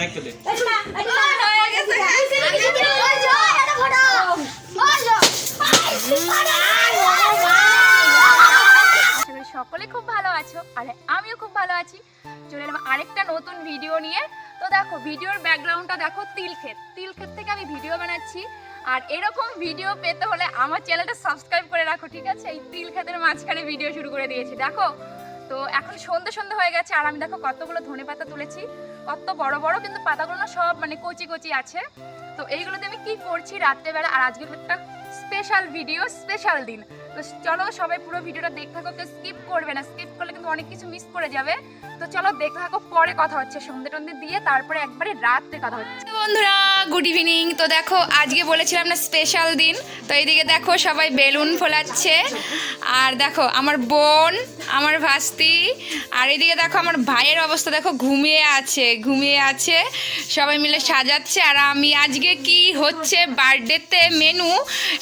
রাখতে সকলে খুব ভালো আছো, আর আমিও খুব ভালো আছি। চলে এলাম আরেকটা নতুন ভিডিও নিয়ে। তো দেখো ভিডিওর ব্যাকগ্রাউন্ডটা দেখো, তিলক্ষেত। তিলক্ষেত থেকে আমি ভিডিও বানাচ্ছি। আর এরকম ভিডিও পেতে হলে আমার চ্যানেলটা সাবস্ক্রাইব করে রাখো, ঠিক আছে? এই তিলক্ষেতের মাঝখানে ভিডিও শুরু করে দিয়েছি, দেখো? তো এখন সন্ধে সন্ধে হয়ে গেছে আর আমি দেখো কতগুলো ধনে পাতা তুলেছি, কত বড় বড়, কিন্তু পাতাগুলো না সব মানে কচি কচি আছে। তো এইগুলোতে আমি কি করছি রাত্রেবেলা, আর আজকে একটা স্পেশাল ভিডিও স্পেশাল দিন। তো চলো সবাই পুরো ভিডিওটা দেখতে থাকো, কেউ স্কিপ করবে না। স্কিপ করলে কিন্তু অনেক কিছু মিস করে যাবে। তো চলো দেখতে থাকো, পরে কথা হচ্ছে। সন্ধে টন্ধে দিয়ে তারপরে একবারে রাত্রে কথা হচ্ছে। বন্ধুরা গুড ইভিনিং। তো দেখো, আজকে বলেছিলাম না স্পেশাল দিন, তো এইদিকে দেখো সবাই বেলুন ফোলাচ্ছে। আর দেখো, আমার বোন, আমার ভাস্তি, আর এদিকে দেখো আমার ভাইয়ের অবস্থা, দেখো ঘুমিয়ে আছে ঘুমিয়ে আছে। সবাই মিলে সাজাচ্ছে, আর আমি আজকে কি হচ্ছে বার্থডেতে মেনু,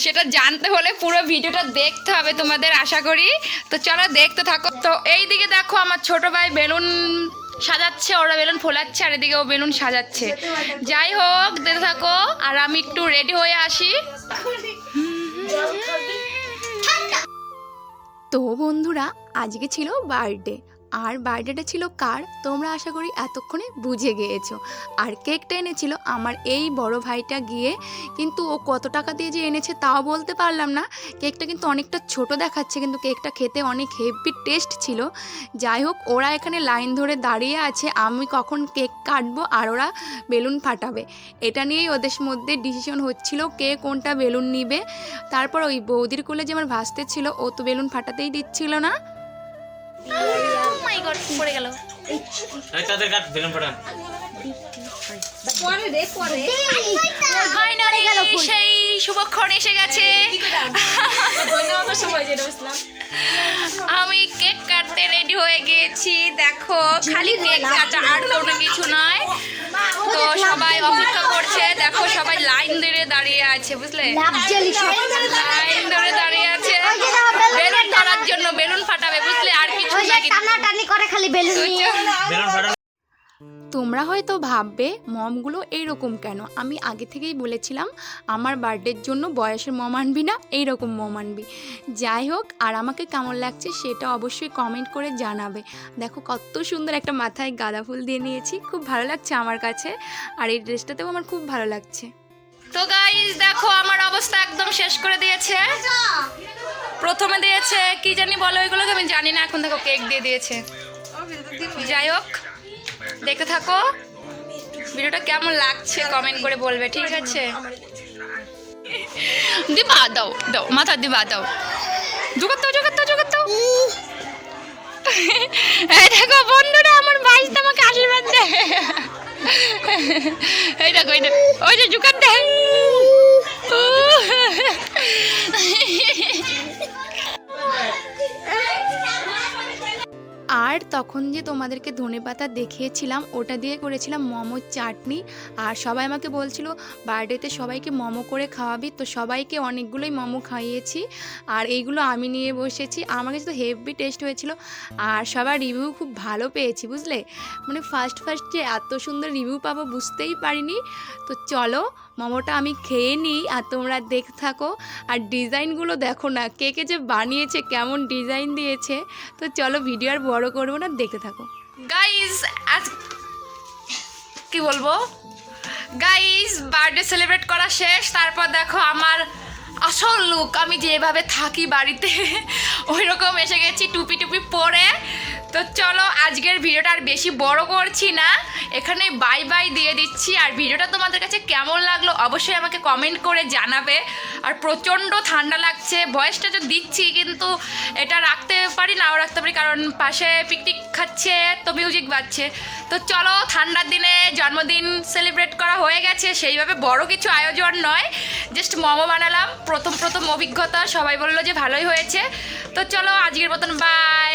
সেটা জানতে হলে পুরো ভিডিওটা দেখতে হবে তোমাদের, আশা করি। তো চলো দেখতে থাকো। তো এইদিকে দেখো আমার ছোট ভাই বেলুন সাজাচ্ছে, ওরা বেলুন ফোলাচ্ছে, আর এদিকে ও বেলুন সাজাচ্ছে। যাই হোক, দেখতে থাকো, আর আমি একটু রেডি হয়ে আসি। তো বন্ধুরা, আজকে ছিল বার্থডে আর বার্থডেটা ছিল কার? তোমরা আশা করি এতক্ষণে বুঝে গিয়েছো। আর কেকটা এনেছিল আমার এই বড় ভাইটা গিয়ে। কিন্তু ও কত টাকা দিয়ে যে এনেছে তাও বলতে পারলাম না। কেকটা কিন্তু অনেকটা ছোট দেখাচ্ছে, কিন্তু কেকটা খেতে অনেক হেভি টেস্ট ছিল। যাই হোক, ওরা এখানে লাইন ধরে দাঁড়িয়ে আছে। আমি কখন কেক কাটবো আর ওরা বেলুন ফাটাবে। এটা নিয়েই ওদের মধ্যে ডিসিশন হচ্ছিল কে কোনটা বেলুন নিবে। তারপর ওই বৌদির কোলে যে আমার ভাসতে ছিল, ও তো বেলুন ফাটাতেই দিচ্ছিল না। এই তাদের কাট বেলুন ফাটান সেই শুভক্ষণ এসে গেছে। আমি কেক কাটতে রেডি হয়ে গিয়েছি। দেখো খালি কেক কাটা আর কোনো কিছু নয়। তো সবাই অপেক্ষা করছে। দেখো সবাই লাইন ধরে দাঁড়িয়ে আছে বুঝলে? লাইন ধরে দাঁড়িয়ে আছে। জন্য বেলুন ফাটাবে বুঝলে? আর কিছু না। টানাটানি করে খালি বেলুন নিয়ে। বেলুন তোমরা হয়তো ভাববে মমগুলো এইরকম কেন? আমি আগে থেকেই বলেছিলাম আমার বার্থডের জন্য বয়সের মম আনবি না এইরকম মম আনবি। যাই হোক আর আমাকে কেমন লাগছে সেটা অবশ্যই কমেন্ট করে জানাবে। দেখো কত সুন্দর একটা মাথায় গাঁদা ফুল দিয়ে নিয়েছি খুব ভালো লাগছে আমার কাছে। আর এই ড্রেসটাতেও আমার খুব ভালো লাগছে। তো গাইজ দেখো, আমার অবস্থা একদম শেষ করে দিয়েছে। প্রথমে দিয়েছে, কি জানি বলো ওইগুলোকে, আমি জানি না, এখন দেখো কেক দিয়ে দিয়েছে। যাই হোক দেখে থাকো। ভিডিওটা কেমন লাগছে কমেন্ট করে বলবে, ঠিক আছে? দিবা, দাও দাও, মাথা দিবা, দাও। জোগাত দাও জোগাত এই দেখো, বন্ধুরা, আমার ভাইস আমাকে আশীর্বাদ দেয়। এই দেখো এই দেখো। ওই যে জুকাত দেয় আর তখন যে তোমাদেরকে ধনেপাতা দেখিয়েছিলাম, ওটা দিয়ে করেছিলাম মোমোর চাটনি। আর সবাই আমাকে বলছিল বার্থডেতে সবাইকে মোমো করে খাওয়াবি। তো সবাইকে অনেকগুলোই মোমো খাইয়েছি। আর এইগুলো আমি নিয়ে বসেছি। আমার কাছে তো হেভি টেস্ট হয়েছিল। আর সবার রিভিউ খুব ভালো পেয়েছি, বুঝলে? মানে ফার্স্ট ফার্স্ট যে এত সুন্দর রিভিউ পাবো বুঝতেই পারিনি। তো চলো, মোমোটা আমি খেয়ে নিই আর তোমরা দেখতে থাকো। আর ডিজাইনগুলো দেখো না, কে কে যে বানিয়েছে, কেমন ডিজাইন দিয়েছে। তো চলো, ভিডিও আর বড় করব না, দেখতে থাকো। গাইজ আজ কি বলব? গাইজ বার্থডে সেলিব্রেট করা শেষ, তারপর দেখো আমার আসল লুক আমি যেভাবে থাকি বাড়িতে ওই রকম এসে গেছি, টুপি টুপি পরে। তো চলো আজকের ভিডিওটা আর বেশি বড় করছি না। এখানে বাই বাই দিয়ে দিচ্ছি। আর ভিডিওটা তোমাদের কাছে কেমন লাগল অবশ্যই আমাকে কমেন্ট করে জানাবে। আর প্রচণ্ড ঠান্ডা লাগছে ভয়েসটা তো দিচ্ছি, কিন্তু এটা রাখতে পারি, নাও রাখতে পারি, কারণ পাশে পিকনিক খাচ্ছে, তো মিউজিক বাজছে। তো চলো, ঠান্ডার দিনে জন্মদিন সেলিব্রেট করা হয়ে গেছে, সেইভাবে বড় কিছু আয়োজন নয়। জাস্ট মোমো বানালাম, প্রথম প্রথম অভিজ্ঞতা, সবাই বলল যে ভালোই হয়েছে। তো চলো, আজকের মতন বাই